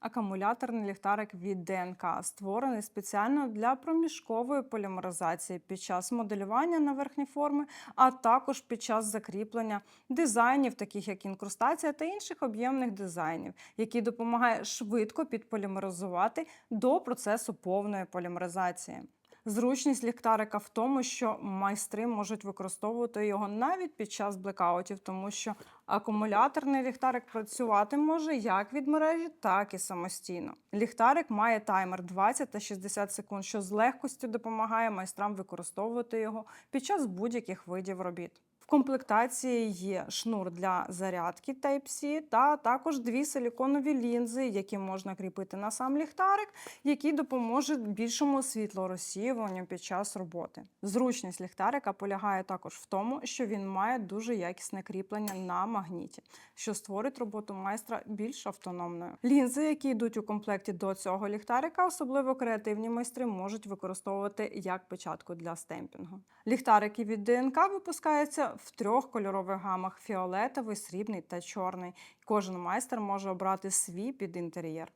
Акумуляторний ліхтарик від ДНК створений спеціально для проміжкової полімеризації під час моделювання на верхні форми, а також під час закріплення дизайнів, таких як інкрустація та інших об'ємних дизайнів, який допомагає швидко підполімеризувати до процесу повної полімеризації. Зручність ліхтарика в тому, що майстри можуть використовувати його навіть під час блекаутів, тому що акумуляторний ліхтарик працювати може як від мережі, так і самостійно. Ліхтарик має таймер 20 та 60 секунд, що з легкістю допомагає майстрам використовувати його під час будь-яких видів робіт. Комплектації є шнур для зарядки Type-C та також дві силіконові лінзи, які можна кріпити на сам ліхтарик, які допоможуть більшому світлорозсіюванню під час роботи. Зручність ліхтарика полягає також в тому, що він має дуже якісне кріплення на магніті, що створить роботу майстра більш автономною. Лінзи, які йдуть у комплекті до цього ліхтарика, особливо креативні майстри можуть використовувати як печатку для стемпінгу. Ліхтарики від ДНК випускаються в трьох кольорових гамах: фіолетовий, срібний та чорний. Кожен майстер може обрати свій під інтер'єр.